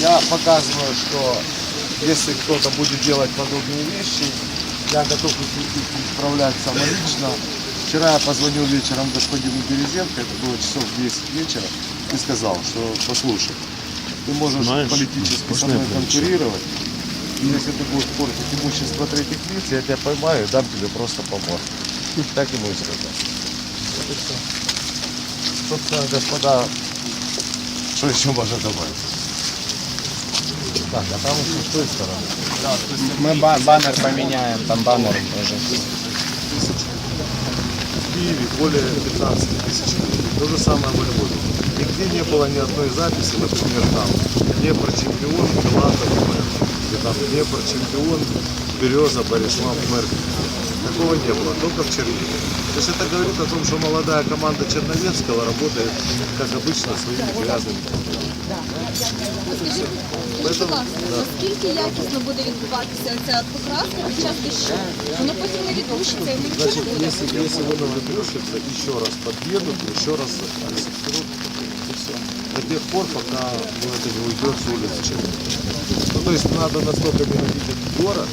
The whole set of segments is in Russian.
Я показываю, что если кто-то будет делать подобные вещи, я готов исправлять самолично. Вчера я позвонил вечером господину Березенко, это было часов 10 вечера, и сказал, что послушай, ты можешь Знаешь, политически со мной конкурировать, и если ты будешь портить имущество третьих лиц, я тебя поймаю и дам тебе просто по морде. Так ему и сказал. Собственно, господа, что еще можно добавить? Так, а там еще с той стороны. Мы ба- баннер поменяем, там баннер уже. В Киеве более 15 тысяч людей. То же самое в Львове. Нигде не было ни одной записи, например, там Днепр чемпион, Филатов мэр. Или там Днепр чемпион, Береза, Борислав мэр. Такого не было, только в Чернигове. То есть это говорит о том, что молодая команда Черновецкого работает, как обычно, своим грязным трудом. Скажіть, будь ласка, наскільки якісно буде відбуватися ця покраска під час дощу? Воно потім не відрушиться і не Значит, нічого не буде. если, если оно выплюшится, еще раз подъедут, еще раз отсекут, и все. До тех пор, пока ну, это не уйдет с улицы Чернигово. Ну, то есть надо настолько ненавидеть город,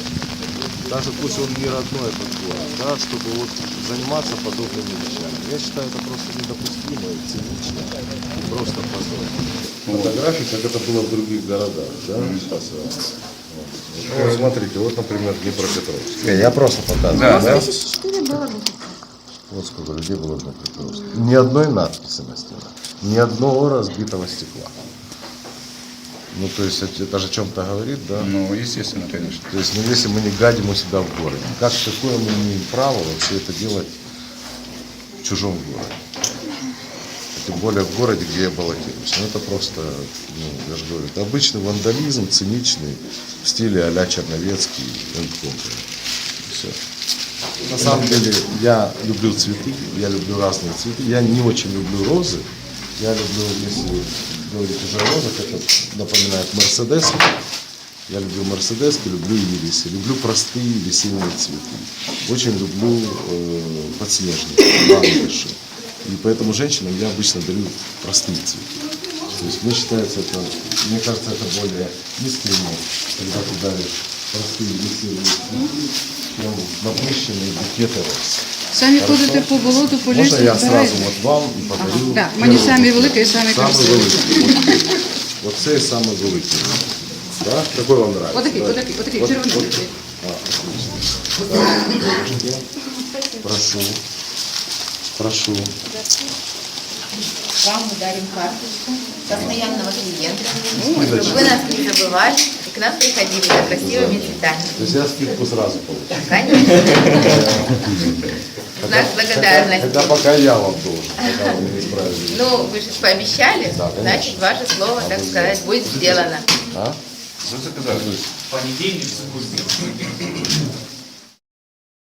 даже пусть он не родной этот город, да, чтобы вот заниматься подобными вещами. Я считаю, это просто недопустимо, и цинично, и просто позор. Фотографии, как это было в других городах, да, сейчас. Ну, вот смотрите, вот, например, Днепропетровск. Я просто показываю, да? Вот сколько людей было в Днепропетровске. Ни одной надписи на стенах, ни одного разбитого стекла. Ну, то есть это, это же о чем-то говорит, да? Ну, естественно, конечно. То есть, ну, если мы не гадим у себя в городе, как какое мы имеем право вообще это делать в чужом городе? Тем более в городе, где я баллотируюсь. Ну, это просто, ну, я же говорю, это обычный вандализм, циничный, в стиле а-ля Черновецкий и Company. Все. На самом деле, я люблю цветы, я люблю разные цветы. Я не очень люблю розы. Я люблю, если говорить уже о розах, это напоминает Мерседес. Я люблю Мерседески, люблю ирисы, люблю простые весенние цветы. Очень люблю э, подснежники, ландыши. И поэтому женщинам я обычно дарю простые цветы. То есть мне считается это, мне кажется, это более искренне, когда ты даришь простые весенние цветы, чем напыщенные букеты роз. Самі Хорошо. ходите по болоту, по лісу, Можно я сразу збираєте? вот вам і подарю? Так, мені первый самі букет? великі і самі Самый красиві. великий. Вот цей самый великий. Да? Какой вам нравится? Отакий, Да. отакий, отакий, Вот- червоний. вот- А, отлично. Так, девушки, Прошу. Прошу. Вам мы дарим карточку постоянного клиента. Чтобы вы нас не забывали и к нам приходили за красивыми цветами. То есть я скидку сразу получу. Конечно. Знак благодарности. Хотя пока я вам должен, пока вы не исправили. Ну, вы же пообещали, Да, значит, ваше слово, так сказать, будет сделано. А? Что заказали? Понедельник, субботник.